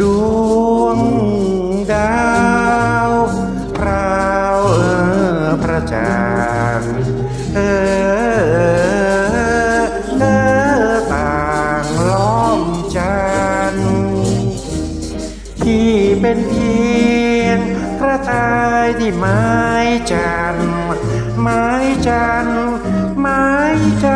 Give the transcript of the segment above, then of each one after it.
ดวงดาวพราวเออพระจันทร์เออเออต่างล้อมจันทร์ที่เป็นเพียงกระต่ายที่ไม้จันทร์ไม้จันทร์ไม้จัน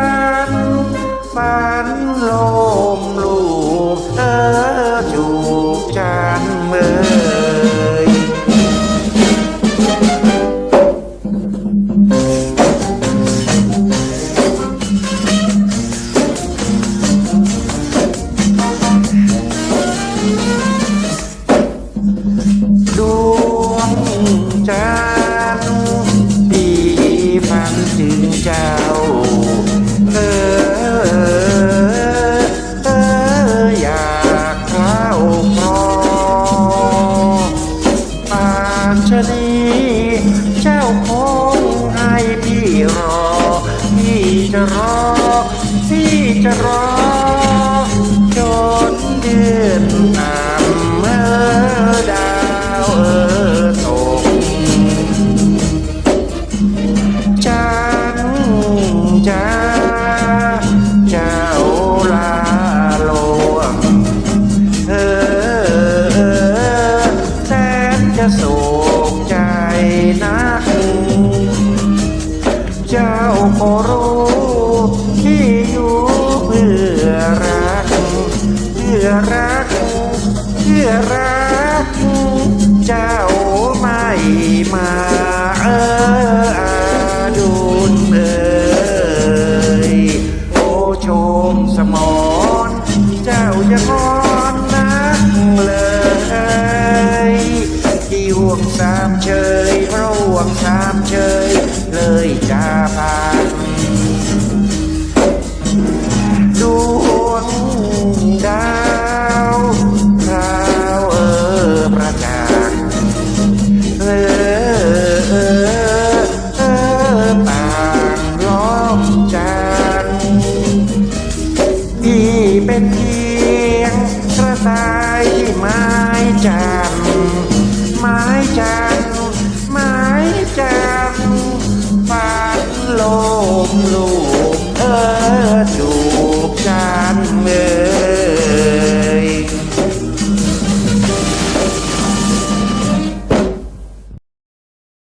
ฝันถึงเจ้า เออเอออยากเข้าครองปานชนีเจ้าคงให้พี่รอ พี่จะรอ พี่จะรอ จนเดือนตา ก็รู้ที่อยู่เพื่อรักเพื่อรักเพื่อรัก เจ้าไม่มาเอออาดุลเอยโอ้ชมสมอนเจ้าจะงอนนักเลยที่ห่วงสามเชยเพราะห่วงสามเชยเลยจะผ่า เคียงกระต่ายไม้จันไม้จันไม้จันฝันโลมลูกเธอจูบใจ